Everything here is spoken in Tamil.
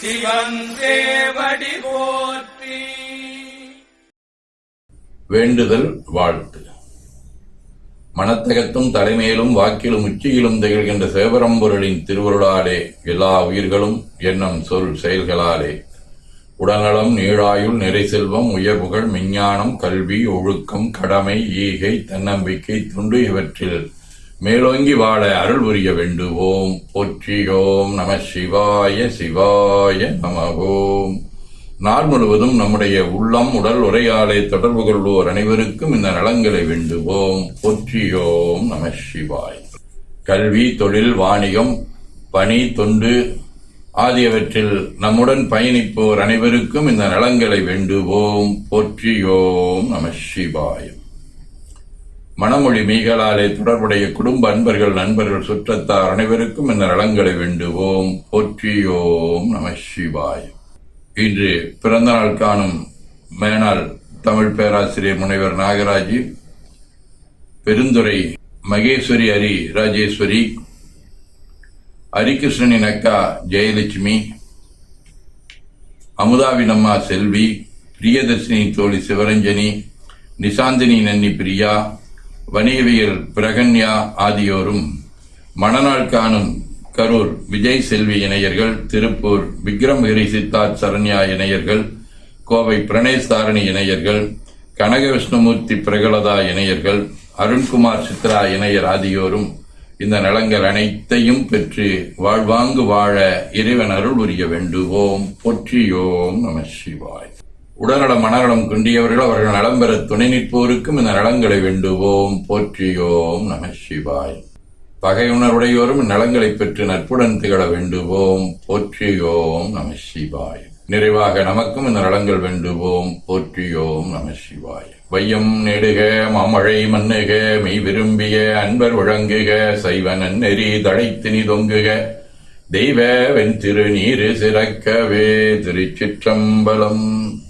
சிவன் போற்றி. வேண்டுதல் வாழ்த்து. மனத்தகத்தும் தலைமையிலும் வாக்கிலும் உச்சியிலும் திகழ்கின்ற சிவபரம்பொருளின் திருவருளாலே எல்லா உயிர்களும் எண்ணம் சொல் செயல்களாலே. உடல்நலம் நீழாயுள் நிறை செல்வம் உயர்வுகள் விஞ்ஞானம் கல்வி ஒழுக்கம் கடமை ஈகை தன்னம்பிக்கை துண்டு இவற்றில் மேலோங்கி வாழ அருள் புரிய வேண்டுவோம். போற்றியோம் நம சிவாய சிவாய நமகோம் நாள் முழுவதும் நம்முடைய உள்ளம் உடல் உரையாடை தொடர்பு கொள்வோர் அனைவருக்கும் இந்த நலங்களை வேண்டுவோம். போற்றியோம் நம சிவாய். கல்வி தொழில் வாணிகம் பணி தொண்டு ஆகியவற்றில் நம்முடன் பயணிப்போர் அனைவருக்கும் இந்த நலங்களை வேண்டுவோம். போற்றியோம் நம சிவாயம் மணமொழி மீகளாலே தொடர்புடைய குடும்ப அன்பர்கள் நண்பர்கள் சுற்றத்தார் அனைவருக்கும் இந்த நலங்களை வேண்டுவோம். போற்றியோம் நம சிவாய். இன்று பிறந்தநாள் காணும் மேனாள் தமிழ் பேராசிரியர் முனைவர் நாகராஜி பெருந்துறை மகேஸ்வரி ஹரி ராஜேஸ்வரி ஹரிகிருஷ்ணனின் அக்கா ஜெயலட்சுமி அமுதாவின் அம்மா செல்வி பிரியதர்ஷினி தோழி சிவரஞ்சனி நிசாந்தினி நன்னி பிரியா வணிகவியல் பிரகன்யா ஆகியோரும் மணநாள் காணும் கரூர் விஜய் செல்வி இணையர்கள் திருப்பூர் விக்ரம் ஹரி சித்தார்த் சரண்யா இணையர்கள் கோவை பிரணேஷ் தாரணி இணையர்கள் கனக விஷ்ணுமூர்த்தி பிரகலதா இணையர்கள் அருண்குமார் சித்ரா இணையர் ஆகியோரும் இந்த நலங்கள் அனைத்தையும் பெற்று வாழ்வாங்கு வாழ இறைவன் அருள் உரிய வேண்டுவோம். பொற்றியோம் நம சிவாய். உடல்நலம் மனநலம் குன்றியவர்கள் அவர்கள் நலம் பெற துணை நிற்போருக்கும் இந்த நலங்களை வேண்டுவோம். போற்றியோம் நம சிவாய். பகையுணர்வுடையோரும் நலங்களை பெற்று நட்புடன் திகழ வேண்டுவோம். போற்றியோம் நம சிவாய். நிறைவாக நமக்கும் இந்த நலங்கள் வேண்டுவோம். போற்றியோம் நம சிவாய். வையம் நெடுக மாமழை மண்ணுக மெய் விரும்பிய அன்பர் வழங்குக சைவ நன்னெறி தழைத்தினி தொங்குக. தெய்வ வெண் திருநீரு சிறக்கவே திருச்சிற்றம்பலம்.